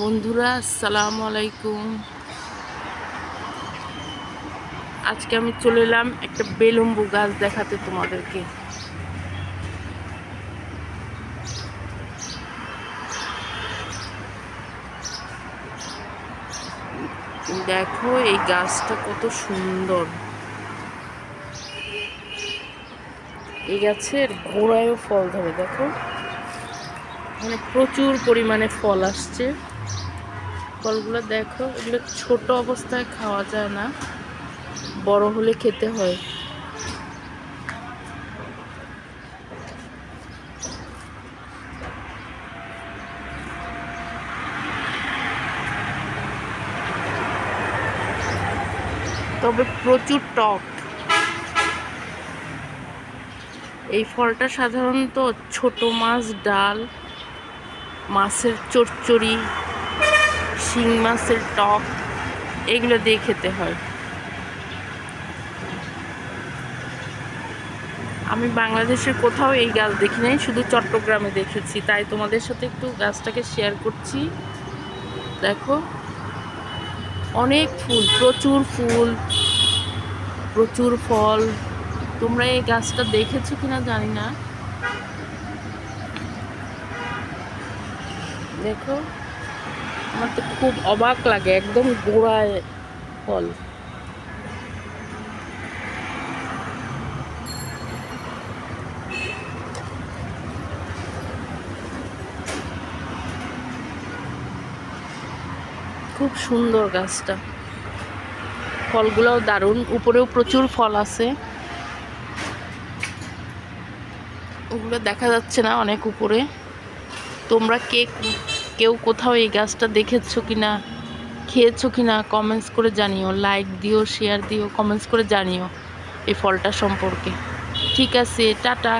বন্ধুরা, আসসালামু আলাইকুম। আজকে আমি চলে এলাম একটা বেলুম্বু গাছ দেখাতে তোমাদেরকে। দেখো এই গাছটা কত সুন্দর। এই গাছের গোড়ায়ও ফল ধরে, দেখো। মানে প্রচুর পরিমাণে ফল আসছে। ফলগুলো দেখো, এগুলো ছোট অবস্থায় খাওয়া যায় না। বড় হলে খেতে হয়। তবে প্রচুর টক। এই ফলটা সাধারণত ছোট মাছ, ডাল, মাছের চচ্চড়ি শিং মাছের টক, এগুলো দিয়ে খেতে হয়। আমি বাংলাদেশের কোথাও এই গাছ দেখি নাই, শুধু চট্টগ্রামে দেখেছি। তাই তোমাদের সাথে একটু গাছটাকে শেয়ার করছি। দেখো, অনেক ফুল, প্রচুর ফুল, প্রচুর ফল। তোমরা এই গাছটা দেখেছ কিনা জানি না। দেখো। আমার তো খুব অবাক লাগে, একদম গোড়ায় ফল। খুব সুন্দর গাছটা। ফলগুলোও দারুণ, উপরেও প্রচুর ফল আছে। ওগুলো দেখা যাচ্ছে না অনেক উপরে। তোমরা কে কেউ কোথাও এই গাছটা দেখেছ কি না খেয়েছো কি না কমেন্টস করে জানিও লাইক দিও শেয়ার দিও কমেন্টস করে জানিও এই ফলটা সম্পর্কে। ঠিক আছে, টাটা।